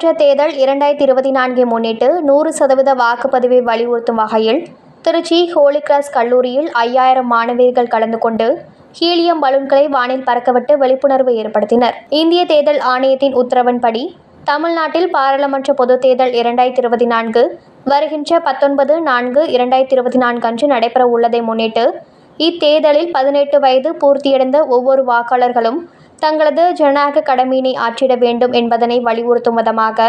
சட்டமன்ற தேர்தல் இரண்டாயிரத்தி இருபத்தி நான்கை முன்னிட்டு நூறு சதவீத வாக்குப்பதிவை வலியுறுத்தும் வகையில் திருச்சி ஹோலி கிராஸ் கல்லூரியில் ஐயாயிரம் மாணவியர்கள் கலந்து கொண்டு ஹீலியம் பலூன்களை வானில் பறக்கவிட்டு விழிப்புணர்வு ஏற்படுத்தினர். இந்திய தேர்தல் ஆணையத்தின் உத்தரவின்படி தமிழ்நாட்டில் பாராளுமன்ற பொதுத் தேர்தல் இரண்டாயிரத்தி இருபத்தி நான்கு வருகின்ற பத்தொன்பது நான்கு இரண்டாயிரத்தி இருபத்தி நான்கு அன்று நடைபெற உள்ளதை முன்னிட்டு இத்தேர்தலில் பதினெட்டு வயது பூர்த்தியடைந்த ஒவ்வொரு வாக்காளர்களும் தங்களது ஜனநாயக கடமையினை ஆற்றிட வேண்டும் என்பதனை வலியுறுத்தும் விதமாக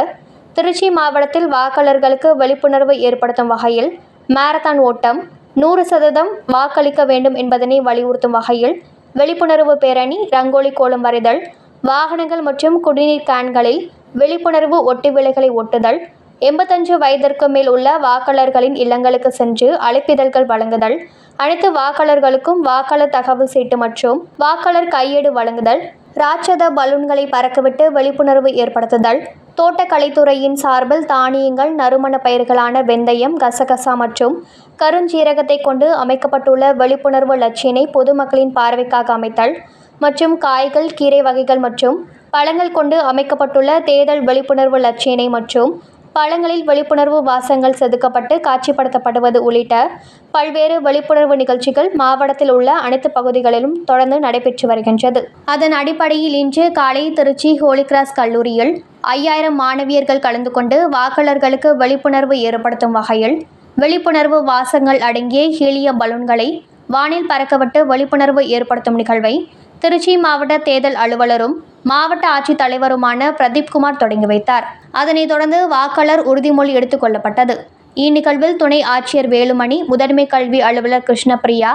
திருச்சி மாவட்டத்தில் வாக்காளர்களுக்கு விழிப்புணர்வு ஏற்படுத்தும் வகையில் மாரத்தான் ஓட்டம் நூறு சதவீதம் வாக்களிக்க வேண்டும் என்பதனை வலியுறுத்தும் வகையில் விழிப்புணர்வு பேரணி ரங்கோலி கோலம் வரைதல் வாகனங்கள் மற்றும் குடிநீர் கேன்களில் விழிப்புணர்வு ஒட்டு விலைகளை ஒட்டுதல் எண்பத்தஞ்சு வயதிற்கு மேல் உள்ள வாக்காளர்களின் இல்லங்களுக்கு சென்று அழைப்பிதழ்கள் வழங்குதல் அனைத்து வாக்காளர்களுக்கும் வாக்காளர் தகவல் சீட்டு மற்றும் வாக்காளர் கையேடு வழங்குதல் ராட்சத பலூன்களை பறக்கவிட்டு விழிப்புணர்வு ஏற்படுத்துதல் தோட்டக்கலைத்துறையின் சார்பில் தானியங்கள் நறுமண பயிர்களான வெந்தயம் கசகசா மற்றும் கருஞ்சீரகத்தை கொண்டு அமைக்கப்பட்டுள்ள விழிப்புணர்வு லட்சியனை பொதுமக்களின் பார்வைக்காக அமைத்தல் மற்றும் காய்கள் கீரை வகைகள் மற்றும் பழங்கள் கொண்டு அமைக்கப்பட்டுள்ள தேர்தல் விழிப்புணர்வு லட்சியினை மற்றும் பழங்களில் விழிப்புணர்வு வாசங்கள் செதுக்கப்பட்டு காட்சிப்படுத்தப்படுவது உள்ளிட்ட பல்வேறு விழிப்புணர்வு நிகழ்ச்சிகள் மாவட்டத்தில் உள்ள அனைத்து பகுதிகளிலும் தொடர்ந்து நடைபெற்று வருகின்றது. அதன் அடிப்படையில் இன்று காலை திருச்சி ஹோலிகிராஸ் கல்லூரியில் ஐயாயிரம் மாணவியர்கள் கலந்து கொண்டு வாக்காளர்களுக்கு விழிப்புணர்வு ஏற்படுத்தும் வகையில் விழிப்புணர்வு வாசங்கள் அடங்கிய ஹீலியம் பலூன்களை வானில் பறக்கவிட்டு விழிப்புணர்வு ஏற்படுத்தும் நிகழ்வை திருச்சி மாவட்ட தேர்தல் அலுவலரும் மாவட்ட ஆட்சித்தலைவருமான பிரதீப் குமார் தொடங்கி வைத்தார். அதனைத் தொடர்ந்து வாக்காளர் உறுதிமொழி எடுத்துக் கொள்ளப்பட்டது. இந்நிகழ்வில் துணை ஆட்சியர் வேலுமணி முதன்மை கல்வி அலுவலர் கிருஷ்ணபிரியா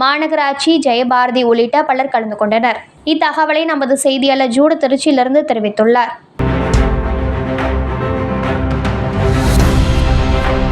மாநகராட்சி ஜெயபாரதி உள்ளிட்ட பலர் கலந்து கொண்டனர். இத்தகவலை நமது செய்தியாளர் ஜூடு திருச்சியிலிருந்து தெரிவித்துள்ளார்.